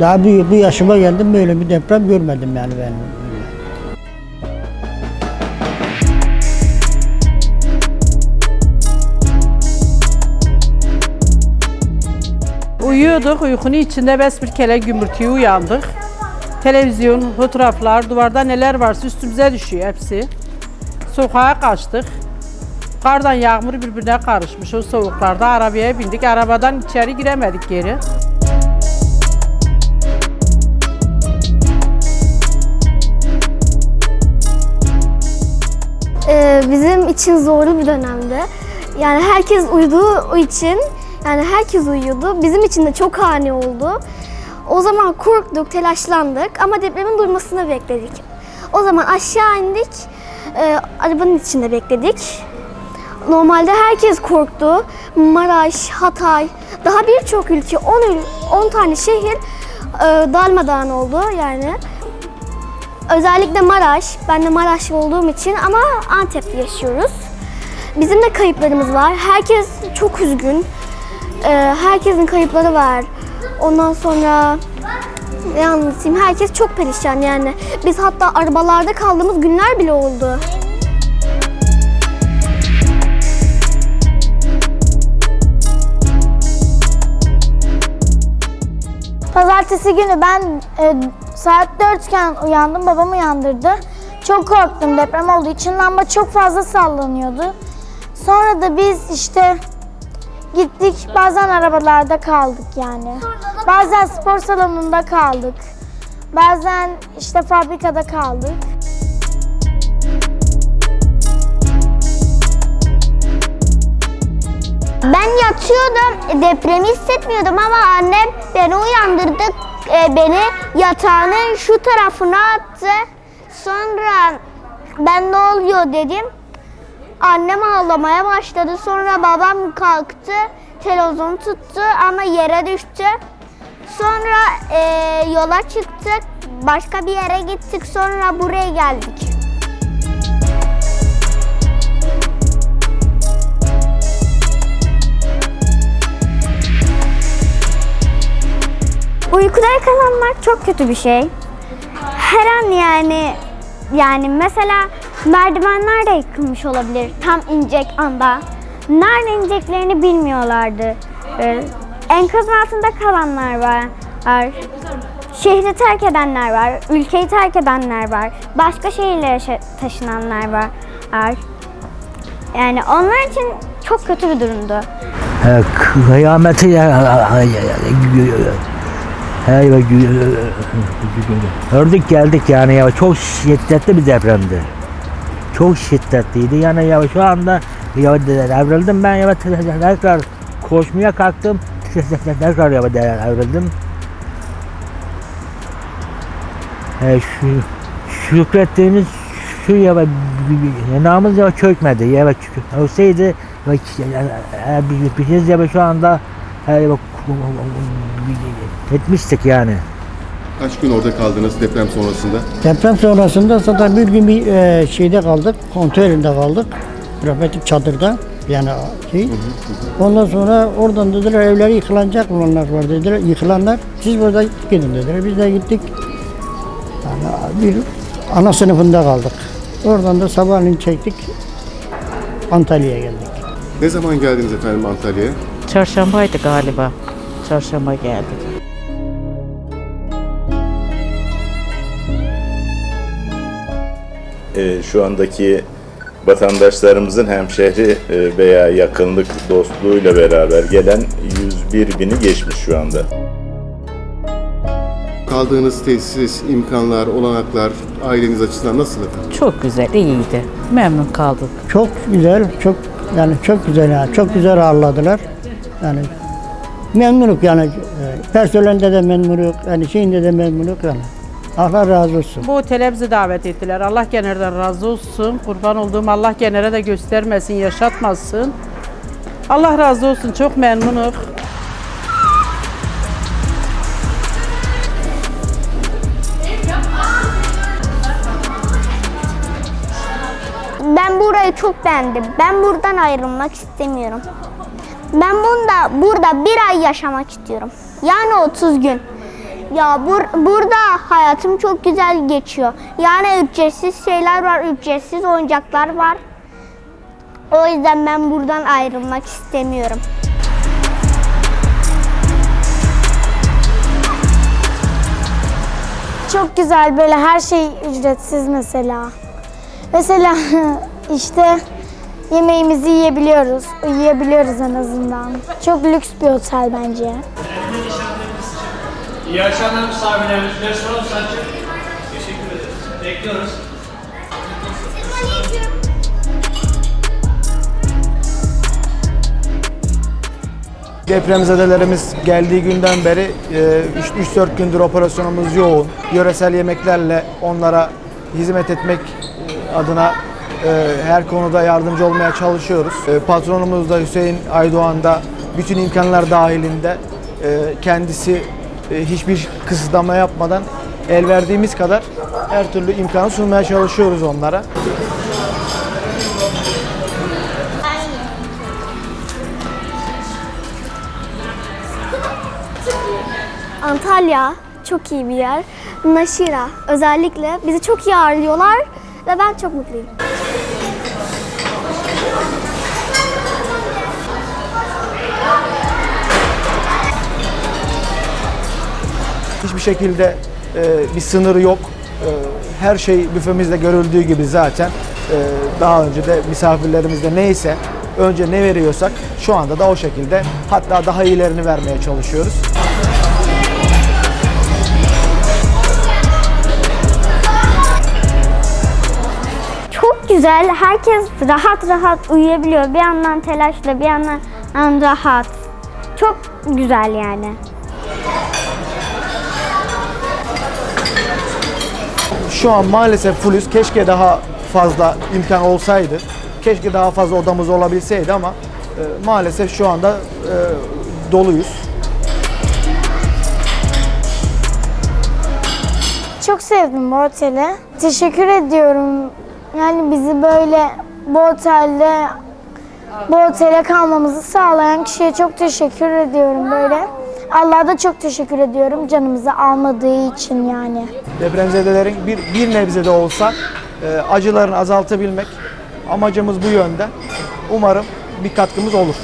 Daha büyük bu yaşıma geldim böyle bir deprem görmedim yani ben. Uyuyorduk, uykunun içinde besbirkele gümürtüye uyandık. Televizyon, fotoğraflar, duvarda neler varsa üstümüze düşüyor hepsi. Sokağa kaçtık. Kardan yağmur birbirine karışmış. O soğuklarda arabaya bindik. Arabadan içeri giremedik geri. Bizim için zorlu bir dönemdi. Yani herkes uyuduğu için, yani herkes uyuyordu. Bizim için de çok ani oldu. O zaman korktuk, telaşlandık ama depremin durmasını bekledik. O zaman aşağı indik, e, arabanın içinde bekledik. Normalde herkes korktu. Maraş, Hatay, daha birçok ülke, 10, ül- 10 tane şehir e, darmadağın oldu yani. Özellikle Maraş. Ben de Maraşlı olduğum için ama Antep'te yaşıyoruz. Bizim de kayıplarımız var. Herkes çok üzgün. Ee, herkesin kayıpları var. Ondan sonra ne anlatayım? Herkes çok perişan yani. Biz hatta arabalarda kaldığımız günler bile oldu. Pazartesi günü ben e, saat 4 iken uyandım. Babam uyandırdı. Çok korktum deprem olduğu için lamba çok fazla sallanıyordu. Sonra da biz işte gittik bazen arabalarda kaldık yani. Bazen spor salonunda kaldık. Bazen işte fabrikada kaldık. Ben yatıyordum, depremi hissetmiyordum ama annem beni uyandırdı. E, beni yatağının şu tarafına attı. Sonra ben ne oluyor dedim. Annem ağlamaya başladı. Sonra babam kalktı, televizyonu tuttu ama yere düştü. Sonra e, yola çıktık, başka bir yere gittik. Sonra buraya geldik. Uykuda yakalanmak çok kötü bir şey. Her an yani yani mesela merdivenler de yıkılmış olabilir tam inecek anda. Nerede ineceklerini bilmiyorlardı. Ee, enkazın altında kalanlar var. Şehri terk edenler var, ülkeyi terk edenler var, başka şehirlere şe- taşınanlar var. Yani onlar için çok kötü bir durumdu. He, kıyameti Hey, gördük geldik yani ya çok şiddetli bir depremdi. Çok şiddetliydi yani ya şu anda ya devrildim ben ya tekrar koşmaya kalktım tekrar ya devrildim. He, şu şükrettiğimiz şu ya yanağımız ya çökmedi ya olsaydı ya, ya, biz, biz ya şu anda ya, etmiştik yani. Kaç gün orada kaldınız deprem sonrasında? Deprem sonrasında zaten bir gün bir e, şeyde kaldık, konteynerinde kaldık. Rahmetli çadırda yani şey. Ondan sonra oradan dediler evleri yıkılacak olanlar var dediler. Yıkılanlar siz burada gidin dediler. Biz de gittik. Yani bir ana sınıfında kaldık. Oradan da sabahleyin çektik. Antalya'ya geldik. Ne zaman geldiniz efendim Antalya'ya? Çarşambaydı galiba. Çarşamba geldik. e, şu andaki vatandaşlarımızın hemşehri e, veya yakınlık dostluğuyla beraber gelen 101 bini geçmiş şu anda. Kaldığınız tesis, imkanlar, olanaklar aileniz açısından nasıl efendim? Çok güzel, iyiydi. Memnun kaldık. Çok güzel, çok yani çok güzel yani çok güzel ağırladılar. Yani memnunuk yani e, personelde de memnunuk, yani şeyinde de memnunuk yani. Allah razı olsun. Bu otele bizi davet ettiler. Allah generden razı olsun. Kurban olduğum Allah genere de göstermesin, yaşatmasın. Allah razı olsun. Çok memnunum. Ben burayı çok beğendim. Ben buradan ayrılmak istemiyorum. Ben bunda burada bir ay yaşamak istiyorum. Yani 30 gün. Ya bur- burada hayatım çok güzel geçiyor. Yani ücretsiz şeyler var, ücretsiz oyuncaklar var. O yüzden ben buradan ayrılmak istemiyorum. Çok güzel böyle her şey ücretsiz mesela. Mesela işte yemeğimizi yiyebiliyoruz, uyuyabiliyoruz en azından. Çok lüks bir otel bence. İyi akşamlar misafirlerimiz. Restoran Sancı. Teşekkür ederiz. Bekliyoruz. Depremzedelerimiz geldiği günden beri e, 3-4 gündür operasyonumuz yoğun. Yöresel yemeklerle onlara hizmet etmek e, adına e, her konuda yardımcı olmaya çalışıyoruz. E, Patronumuz da Hüseyin Aydoğan da bütün imkanlar dahilinde e, kendisi e, hiçbir kısıtlama yapmadan el verdiğimiz kadar her türlü imkanı sunmaya çalışıyoruz onlara. Antalya çok iyi bir yer. Naşira özellikle bizi çok iyi ağırlıyorlar ve ben çok mutluyum. Hiçbir şekilde e, bir sınırı yok. E, her şey büfemizde görüldüğü gibi zaten. E, daha önce de misafirlerimizde neyse önce ne veriyorsak şu anda da o şekilde hatta daha iyilerini vermeye çalışıyoruz. Çok güzel. Herkes rahat rahat uyuyabiliyor. Bir yandan telaşla, bir yandan rahat. Çok güzel yani. Şu an maalesef fullüz. Keşke daha fazla imkan olsaydı. Keşke daha fazla odamız olabilseydi ama e, maalesef şu anda e, doluyuz. Çok sevdim bu oteli. Teşekkür ediyorum. Yani bizi böyle bu otelde bu otele kalmamızı sağlayan kişiye çok teşekkür ediyorum böyle. Allah'a da çok teşekkür ediyorum canımızı almadığı için yani. Depremzedelerin bir, bir nebze de olsa e, acılarını azaltabilmek amacımız bu yönde. Umarım bir katkımız olur.